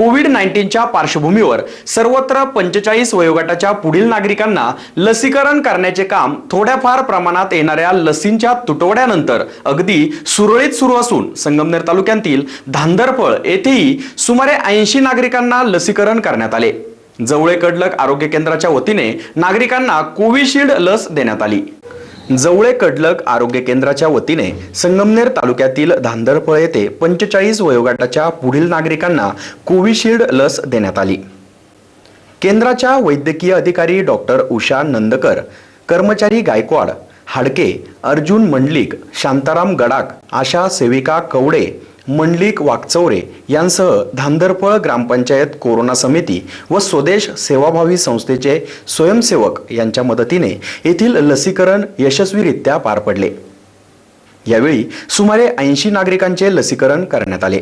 Covid नाईन्टीनच्या पार्श्वभूमीवर सर्वत्र पंचेचाळीस वयोगटाच्या पुढील नागरिकांना लसीकरण करण्याचे काम थोड्याफार प्रमाणात येणाऱ्या लसींच्या तुटवड्यानंतर अगदी सुरळीत सुरू असून संगमनेर तालुक्यातील धांदरफळ येथेही सुमारे ऐंशी नागरिकांना लसीकरण करण्यात आले. जवळे कडलक आरोग्य केंद्राच्या वतीने नागरिकांना कोविशिल्ड लस देण्यात आली. जवळे कडलक आरोग्य केंद्राच्या वतीने संगमनेर तालुक्यातील धांदरफळ येथे पंचेचाळीस वयोगटाच्या पुढील नागरिकांना कोविशिल्ड लस देण्यात आली. केंद्राच्या वैद्यकीय अधिकारी डॉक्टर उषा नंदकर कर्मचारी गायकवाड हाडके अर्जुन मंडलिक शांताराम गडाक आशा सेविका कवडे मंडलिक वाकचौरे यांसह धांदरफळ ग्रामपंचायत कोरोना समिती व स्वदेश सेवाभावी संस्थेचे स्वयंसेवक यांच्या मदतीने येथील लसीकरण यशस्वीरित्या पार पडले. यावेळी सुमारे ऐंशी नागरिकांचे लसीकरण करण्यात आले.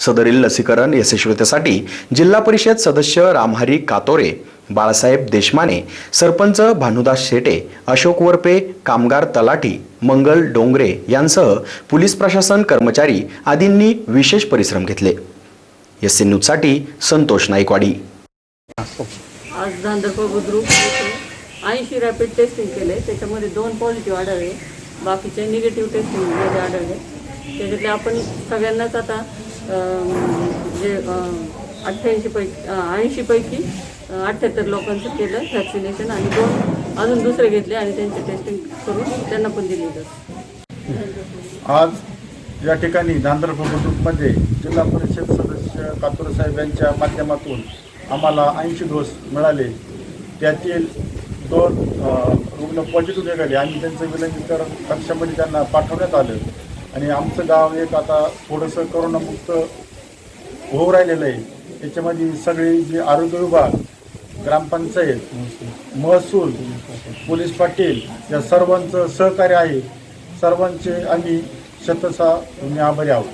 सदरील लसीकरण यशस्वीतेसाठी जिल्हा परिषद सदस्य रामहरी कातोरे बाळासाहेब देशमाने सरपंच भानुदास शेटे अशोक वरपे कामगार तलाठी मंगल डोंगरे यांसह पोलीस प्रशासन कर्मचारी आदींनी विशेष परिश्रम घेतले. एस एन न्यूजसाठी संतोष नाईकवाडी. आज धांदरपूर बुद्रुक ऐंशी रॅपिड टेस्टिंग केले. त्याच्यामध्ये दोन पॉझिटिव्ह आढळले. बाकीचे निगेटिव्ह टेस्टिंग आढळले. त्याच्यातले आपण सगळ्यांनाच आता जे अठ्ठ्याऐंशी पैकी ऐंशीपैकी अठ्ठ्याहत्तर लोकांचं केलं व्हॅक्सिनेशन आणि दोन अजून दुसरे घेतले आणि त्यांचे टेस्टिंग करून त्यांना पण दिली आज या ठिकाणी नांदर बुद्रुकमध्ये जिल्हा परिषद सदस्य कातूर साहेब यांच्या माध्यमातून आम्हाला ऐंशी डोस मिळाले. त्यातील दोन रुग्ण पॉझिटिव्ह निघाले आणि त्यांचं विलगीकरण कक्षामध्ये त्यांना पाठवण्यात आलं. आणि आमचं गाव एक आता थोडंसं करोनामुक्त होऊ राहिलेलं आहे. याच्यामध्ये सगळे जे आरोग्य विभाग ग्रामपंचायत महसूल पोलीस पाटील या सर्वांचं सहकार्य आहे. सर्वांचे आम्ही शतसा आभारी आहोत.